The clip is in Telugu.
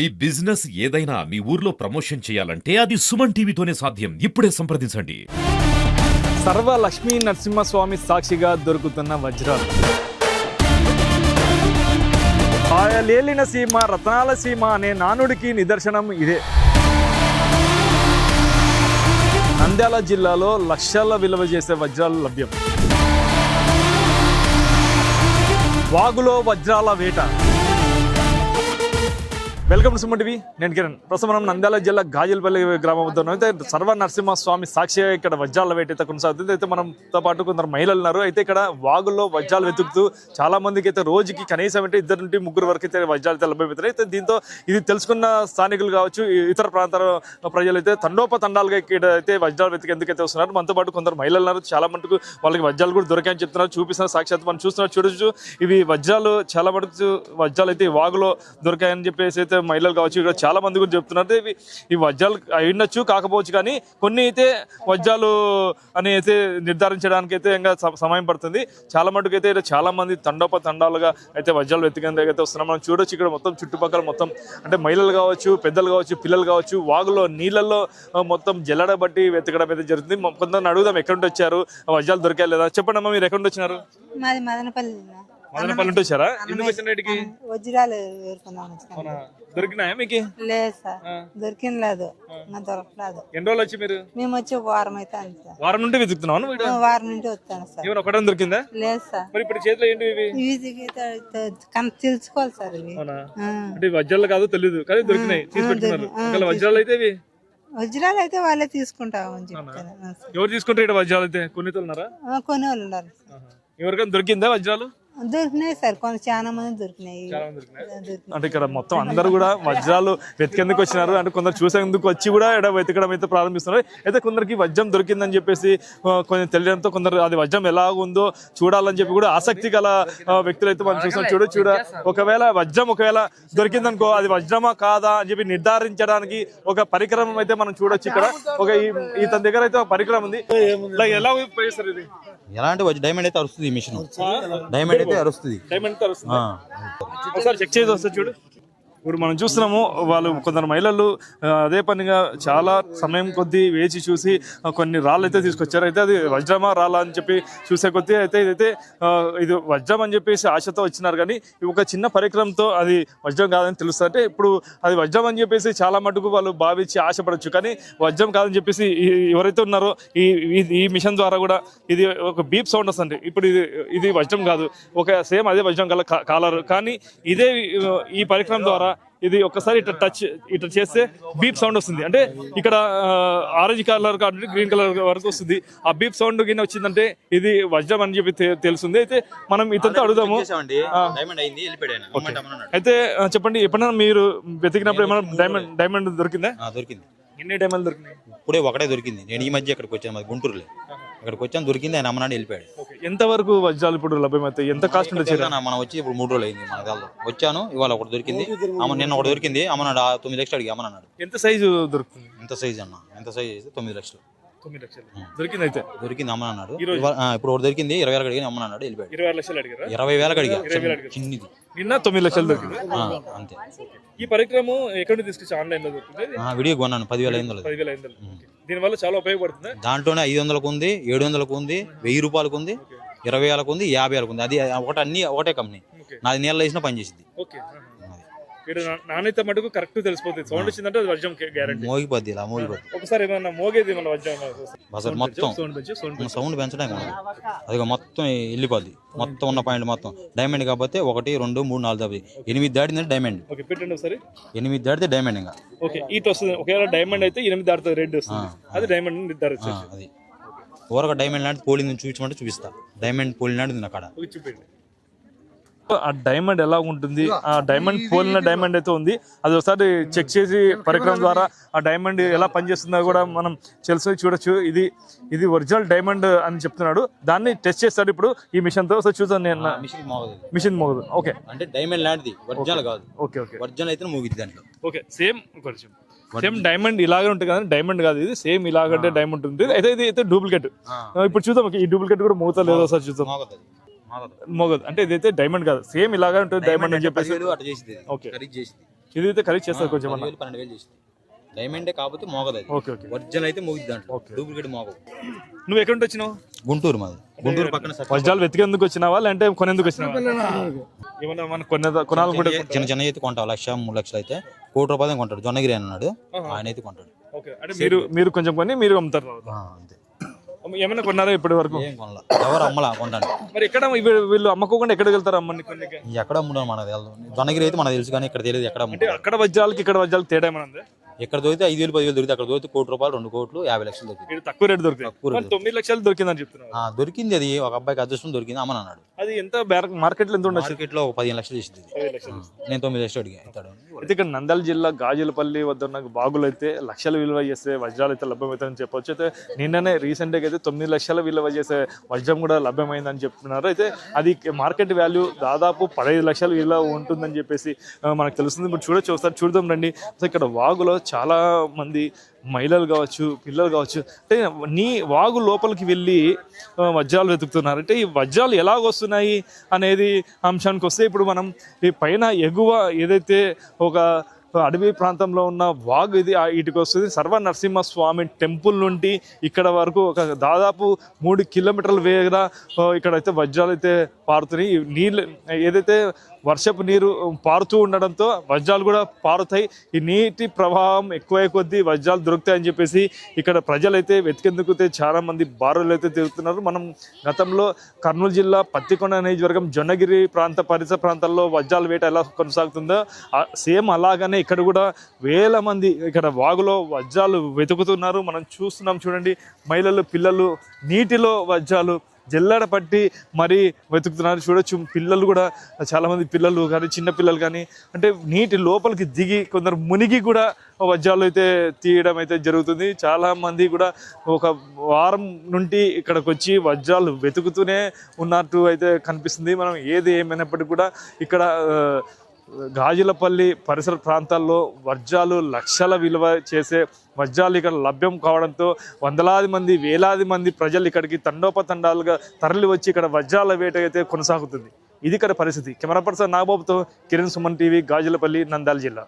ఈ బిజినెస్ ఏదైనా మీ ఊర్లో ప్రమోషన్ చేయాలంటే అది సుమన్ టీవీతోనే సాధ్యం. ఇప్పుడే సంప్రదించండి. సర్వ లక్ష్మీ నరసింహస్వామి సాక్షిగా దొరుకుతున్న వజ్రాలు. ఆయలేలిన సీమ రత్నాల సీమ అనే నానుడికి నిదర్శనం ఇదే. నంద్యాల జిల్లాలో లక్షల విలువ చేసే వజ్రాలు లభ్యం. వాగులో వజ్రాల వేట. Welcome to Suman TV. నేను కిరణ్. ప్రస్తుతం మనం నంద్యాల జిల్లా గాజులపల్లి గ్రామం వద్ద అయితే సర్వ నరసింహ స్వామి సాక్షిగా ఇక్కడ వజ్రాల వేట అయితే కొనసాగుతుంది. అయితే మనతో పాటు కొందరు మహిళలు ఉన్నారు. అయితే ఇక్కడ వాగుల్లో వజ్రాలు వెతుకుతూ చాలా మందికి అయితే రోజుకి కనీసం అంటే ఇద్దరు నుండి ముగ్గురు వరకు అయితే వజ్రాలు అయితే అయితే దీంతో ఇది తెలుసుకున్న స్థానికులు కావచ్చు ఈ ఇతర ప్రాంతాల ప్రజలు అయితే తండోపతండాలుగా ఇక్కడ అయితే వజ్రాలు వెతికి అయితే వస్తున్నారు. మనతో పాటు కొందరు మహిళలు ఉన్నారు. చాలా మటుకు వాళ్ళకి వజ్రాలు కూడా దొరికాయని చెప్తున్నారు. చూపిస్తున్నారు సాక్షాత్ మనం చూస్తున్నారు చూడొచ్చు. ఇవి వజ్రాలు చాలా మటుకు వజ్రాలు అయితే వాగులో దొరికాయని చెప్పేసి అయితే మహిళలు కావచ్చు ఇక్కడ చాలా మంది కూడా చెప్తున్నారు. అయితే ఇవి ఈ వజ్రాలు అయి ఉండొచ్చు కాకపోవచ్చు కానీ కొన్ని అయితే వజ్రాలు అని అయితే నిర్ధారించడానికి అయితే ఇంకా సమయం పడుతుంది. చాలా మటుకు అయితే ఇక్కడ చాలా మంది తండోప తండాలుగా అయితే వజ్రాలు వెతికేందుకు అయితే వస్తున్నాం మనం చూడొచ్చు ఇక్కడ మొత్తం చుట్టుపక్కల మొత్తం అంటే మహిళలు కావచ్చు పెద్దలు కావచ్చు పిల్లలు కావచ్చు వాగులో నీళ్ళల్లో మొత్తం జల్లడ బట్టి వెతకడం అయితే జరుగుతుంది. కొందరిని అడుగుదాం ఎక్కడి వచ్చారు వజ్రాలు దొరికాయి లేదా? చెప్పండి అమ్మా మీరు ఎక్కడి వచ్చినారు? మాది మదనపల్లి మదనపల్లి వచ్చారా? ఎందుకు వచ్చిన వజ్రాలు? దొరికినాయా మీకు? లేదు సార్. దొరికింది లేదు ఇంకా దొరకలేదు ఎన్ని రోజులు వచ్చి మీరు? మేము వచ్చి వారం అయితే అంది సార్. వారం నుండి ఆ వారం నుండి వచ్చాను సార్. ఏమైనా ఒకటే దొరికిందా? లేదు సార్. మరి ఇప్పుడు చేతిలో ఏంటి ఇవి? కన్ తెలుసుకోవాలి సార్ ఇవి. అంటే ఇవి వజ్రాలు కాదు తెలియదు కానీ దొరికినాయి. తీసి పెట్టుకున్నారు. వజ్రాలు అయితే ఇవి? వజ్రాలు అయితే వాళ్ళే తీసుకుంటామని చెప్తాను. ఎవరు తీసుకుంటారు ఇక్కడ వజ్రాలు అయితే? కొన్ని ఉన్నారు? ఆ, కొనే వాళ్ళు ఉన్నారు. ఎవరికైనా దొరికిందా వజ్రాలు? దొరికినాయి సార్. కొన్ని చాలా మంది దొరికినాయి. అంటే ఇక్కడ మొత్తం అందరూ కూడా వజ్రాలు వెతికేందుకు వచ్చినారు. అంటే కొందరు చూసేందుకు వచ్చి కూడా ఇక్కడ వెతకడం అయితే ప్రారంభిస్తున్నారు. అయితే కొందరికి వజ్రం దొరికిందని చెప్పేసి కొంచెం తెలియడంతో కొందరు అది వజ్రం ఎలా ఉందో చూడాలని చెప్పి కూడా ఆసక్తి గల వ్యక్తులు అయితే మనం చూస్తున్నాం. చూడు చూడ. ఒకవేళ వజ్రం ఒకవేళ దొరికిందనుకో అది వజ్రమా కాదా అని చెప్పి నిర్ధారించడానికి ఒక పరికరం అయితే మనం చూడొచ్చు ఇక్కడ. ఒక ఈ- ఇతని దగ్గర అయితే ఒక పరికరం ఉంది. ఎలా ఉపయోగిస్తారు ఇది? ఎలాంటి వచ్చి డైమండ్ అయితే అరుస్తుంది మిషన్ డైమండ్ అయితే అరుస్తుంది. డైమండ్. ఒకసారి చెక్ చేసి వస్తే చూడు. ఇప్పుడు మనం చూస్తున్నాము వాళ్ళు కొందరు మహిళలు అదే పనిగా చాలా సమయం కొద్దీ వేచి చూసి కొన్ని రాళ్ళు అయితే తీసుకొచ్చారు. అయితే అది వజ్రమా రాళ్ళ అని చెప్పి చూసే కొద్దీ అయితే ఇదైతే ఇది వజ్రం అని చెప్పేసి ఆశతో వచ్చినారు. కానీ ఒక చిన్న పరికరంతో అది వజ్రం కాదని తెలుస్తుంది. అంటే ఇప్పుడు అది వజ్రం అని చెప్పేసి చాలా మటుకు వాళ్ళు భావించి ఆశపడచ్చు. కానీ వజ్రం కాదని చెప్పేసి ఎవరైతే ఉన్నారో ఈ ఈ- మిషన్ ద్వారా కూడా ఇది ఒక బీప్ సౌండ్ వస్తుంది. ఇప్పుడు ఇది ఇది వజ్రం కాదు. ఒక సేమ్ అదే వజ్రం గల కా- కానీ ఇదే ఈ పరికరం ద్వారా ఇది ఒక్కసారి ఇట్లా టచ్ ఇట్లా చేస్తే బీప్ సౌండ్ వస్తుంది. అంటే ఇక్కడ ఆరెంజ్ కలర్ కాబట్టి గ్రీన్ కలర్ వరకు వస్తుంది. ఆ బీప్ సౌండ్ కింద వచ్చిందంటే ఇది వజ్రం అని చెప్పి తెలుస్తుంది. అయితే మనం ఇతనితో అడుగుదాము. అయితే చెప్పండి ఎప్పుడైనా మీరు వెతికినప్పుడు ఏమైనా డైమండ్ డైమండ్ దొరికిందా? దొరికింది. ఎన్ని డైమండ్ దొరికినాయి? ఇప్పుడే ఒకటే దొరికింది. నేను ఈ మధ్య ఇక్కడికి వచ్చాను గుంటూరులో. ఇక్కడికి వచ్చాను దొరికింది ఆయన అమ్మనాడు వెళ్ళిపోయాడు. ఓకే ఎంత వరకు వజ్రాలు ఇప్పుడు లభ్యమవుతాయి? ఎంత కాస్ట్ ఉండొచ్చు మనం వచ్చి ఇప్పుడు మూడు రోజులు అయింది మన దాల్లో వచ్చాను ఇవాళ ఒకటి దొరికింది. అమ్మ నిన్న ఒకటి దొరికింది అమ్మనాడు ఆ తొమ్మిది లక్షలు అడిగి అమ్మన్నాడు ఎంత సైజు దొరుకుతుంది? ఎంత సైజ్ అన్న? ఎంత సైజ్ అయితే తొమ్మిది లక్షలు. తొమ్మిది లక్షలు. దొరికింది అయితే దొరికింది ఇప్పుడు ఒకటి దొరికింది ఇరవై వేలకు వెళ్ళిపోయాడు. ఇరవై లక్షలు అడిగారా? ఇరవై వేలకు అడిగా. చిన్నది. నిన్న తొమ్మిది లక్షలు దొరికింది. ఆ, అంతే. ఈ పరికరము ఎక్కడి తీసుకొచ్చి ఆన్లైన్లో దొరుకుతుంది కొన్నాను పదివేల ఐదు వందలు పదివేల ఐదు వందలు. దీని వల్ల చాలా ఉపయోగపడుతుంది? దాంట్లోనే ఐదు వందలకు ఉంది ఏడు వందలకు ఉంది వెయ్యి రూపాయలకు ఉంది ఇరవై వేలకు ఉంది యాభై వేలకు ఉంది. అది ఒకటి అన్ని ఒకటే కంపెనీ. నాది నీళ్ళు వేసినా పనిచేసింది ఓకే. నా- నాణ్యత మటుకు కరెక్ట్ తెలిసిపోతుంది. సౌండ్ వచ్చిందంటే అది వర్జం గ్యారంటీ మోగిపోద్ది ఇలా మోగిపోద్ది. ఒకసారి ఏమన్నా మోగేది మన అసలు మొత్తం సౌండ్ పెంచి సౌండ్ సౌండ్ పెంచడానికి ఉండదు. అది మొత్తం వెళ్ళిపోద్ది. మొత్తం ఉన్న పాయింట్ మొత్తం. డైమండ్ కాకపోతే ఒకటి రెండు మూడు నాలుగు దాబి. ఎనిమిది దాటిందంటే డైమండ్ ఓకే పెట్టండి ఒకసారి. ఎనిమిది దాటితే డైమండ్ ఇంకా. ఓకే ఈట్ వస్తుంది. ఒకవేళ డైమండ్ అయితే ఎనిమిది దాడుతుంది రెడ్ వస్తుంది. అది డైమండ్ ఆ, నిర్ధారించవచ్చు అది ఊరక డైమండ్ లాంటి పోలింది చూపించమంటే చూపిస్తా. డైమండ్ పోలి లాంటిది నా కాడ. ఓకే, చూపించండి. ఆ డైమండ్ ఎలా ఉంటుంది? ఆ డైమండ్ పోలిన డైమండ్ అయితే ఉంది. అది ఒకసారి చెక్ చేసి పరికరం ద్వారా ఆ డైమండ్ ఎలా పనిచేస్తుందో కూడా మనం తెలుసు చూడొచ్చు. ఇది ఇది ఒరిజినల్ డైమండ్ అని చెప్తున్నాడు. దాన్ని టెస్ట్ చేస్తాడు ఇప్పుడు. ఈ మిషన్తో ఒకసారి చూద్దాం నేను. మిషన్ మోగదు. మిషన్ మోగదు. ఓకే అంటే డైమండ్ లాంటిది. ఒరిజినల్ కాదు. ఓకే ఓకే ఒరిజినల్ అయితే మోగిద్ది దాంట్లో. ఓకే సేమ్ కొంచెం సేమ్ డైమండ్ ఇలాగే ఉంటుంది కానీ డైమండ్ కాదు ఇది. సేమ్ ఇలాగంటే డైమండ్ ఉంటుంది. అయితే ఇది అయితే డూప్లికేట్ ఇప్పుడు చూద్దాం. ఈ డూప్లికేట్ కూడా మోగుతా లేదో ఒకసారి చూద్దాం. మోగదు మోగదు. మోగదు అంటే ఇదైతే డైమండ్ కాదు. సేమ్ ఇలాగే ఉంటుంది డైమండ్ అని చెప్పేసి. పదివేలు అట్లా చేసింది ఓకే. ఖరీదు చేసింది ఇది అయితే ఖరీదు చేస్తారు కొంచెం పన్నెండు వేలు చేసింది డైమండే కాకపోతే మోగదు అది. ఓకే ఓకే ఒరిజినల్ అయితే మోగిద్ది దాంట్లో. డూప్లికేట్ మోగవు. నువ్వు ఎక్కడి వచ్చినావు? గుంటూరు మాది. గుంటూరు పక్కన వజ్రాలు వెతికేందుకు వచ్చినావా? లేదంటే కొనేందుకు వచ్చినావా? ఏమన్నా మన కొనే కొనాలనుకుంటే చిన్న చిన్న అయితే కొంటావు లక్ష మూడు లక్షలు అయితే. కోటి రూపాయలు కొంటాడు. జొన్నగిరి అని అన్నాడు ఆయన అయితే కొంటాడు. ఓకే అంటే మీరు మీరు కొంచెం కొని మీరు అమ్ముతారు ఆ, అంతే. ఏమైనా కొన్నారా ఇప్పటి వరకు? ఏం కొనలా. ఎవరు అమ్మలా కొంటాను మరి ఎక్కడ వీళ్ళు- వీళ్ళు అమ్మకోకుండా ఎక్కడికి వెళ్తారు అమ్మని కొన్ని ఎక్కడ అమ్ముడో మనకు తెలియదు జొన్నగిరి అయితే మనకు తెలుసు కానీ ఇక్కడ తెలియదు ఎక్కడ అంటే అమ్ముతారు. అక్కడ వజ్రాలకి ఇక్కడ వజ్రాలకి తేడా ఏమైనా ఉందా? ఎక్కడ దొరికితే ఐదు వేలు పదివేలు దొరికితే అక్కడ దొరికితే కోటి రూపాయలు రెండు కోట్లు యాభై లక్షలు దొరికింది. తక్కువ రేటు మరి తొమ్మిది లక్షలు దొరికిందని చెప్తున్నారు. దొరికింది అది. ఒక అబ్బాయికి అదృష్టం దొరికింది అమ్మని అన్నాడు. అది ఎంత మార్కెట్లో ఎంత ఉండొచ్చు? మార్కెట్లో పదిహేను లక్షలు చేసింది నేను తొమ్మిది లక్షలు అడిగా ఇస్తాడు అయితే ఇక్కడ నంద్యాల జిల్లా గాజులపల్లి వద్ద ఉన్న బాగులు అయితే లక్షల విలువ చేసే వజ్రాలు అయితే లభ్యమవుతాయని చెప్పొచ్చు. అయితే నిన్ననే రీసెంట్గా అయితే తొమ్మిది లక్షల విలువ చేసే వజ్రం కూడా లభ్యమైందని చెప్తున్నారు. అయితే అది మార్కెట్ వాల్యూ దాదాపు పదహైదు లక్షల విలువ ఉంటుందని చెప్పేసి మనకు తెలుస్తుంది. ఇప్పుడు చూడొచ్చు ఒకసారి చూద్దాం రండి. ఇక్కడ వాగులో చాలా మంది మహిళలు కావచ్చు పిల్లలు కావచ్చు అంటే నీ వాగు లోపలికి వెళ్ళి వజ్రాలు వెతుకుతున్నారు. అంటే ఈ వజ్రాలు ఎలాగ వస్తున్నాయి అనేది అంశానికి వస్తే ఇప్పుడు మనం ఈ పైన ఎగువ ఏదైతే ఒక అడవి ప్రాంతంలో ఉన్న వాగు ఇది ఆ ఇటుకు వస్తుంది. సర్వ నరసింహ స్వామి టెంపుల్ నుండి ఇక్కడ వరకు ఒక దాదాపు మూడు కిలోమీటర్ల వేగన ఇక్కడైతే వజ్రాలు అయితే పారుతున్నాయి నీళ్ళు ఏదైతే వర్షపు నీరు పారుతూ ఉండడంతో వజ్రాలు కూడా పారుతాయి. ఈ నీటి ప్రవాహం ఎక్కువై కొద్దీ వజ్రాలు దొరుకుతాయని చెప్పేసి ఇక్కడ ప్రజలైతే వెతికేందుకు అయితే బారులు అయితే తిరుగుతున్నారు. మనం గతంలో కర్నూలు జిల్లా పత్తికొండ నియోజకవర్గం జొన్నగిరి ప్రాంత పరిసర ప్రాంతాల్లో వజ్రాల వేట ఎలా కొనసాగుతుందో సేమ్ అలాగనే ఇక్కడ కూడా వేల మంది ఇక్కడ వాగులో వజ్రాలు వెతుకుతున్నారు. మనం చూస్తున్నాం చూడండి మహిళలు పిల్లలు నీటిలో వజ్రాలు జల్లడ పట్టి మరీ వెతుకుతున్నారు. చూడొచ్చు పిల్లలు కూడా చాలామంది పిల్లలు కానీ చిన్నపిల్లలు కానీ అంటే నీటి లోపలికి దిగి కొందరు మునిగి కూడా వజ్రాలు అయితే తీయడం అయితే జరుగుతుంది. చాలా మంది కూడా ఒక వారం నుండి ఇక్కడికి వచ్చి వజ్రాలు వెతుకుతూనే ఉన్నట్టు అయితే కనిపిస్తుంది. మనం ఏది ఏమైనప్పటికీ కూడా ఇక్కడ గాజులపల్లి పరిసర ప్రాంతాల్లో వజ్రాలు లక్షల విలువ చేసే వజ్రాలు ఇక్కడ లభ్యం కావడంతో వందలాది మంది వేలాది మంది ప్రజలు ఇక్కడికి తండోపతండాలుగా తరలి వచ్చి ఇక్కడ వజ్రాల వేట అయితే కొనసాగుతుంది. ఇది ఇక్కడ పరిస్థితి. కెమెరా పర్సన్ నాగబాబుతో కిరణ్ సుమన్ టీవీ గాజులపల్లి నంద్యాల జిల్లా.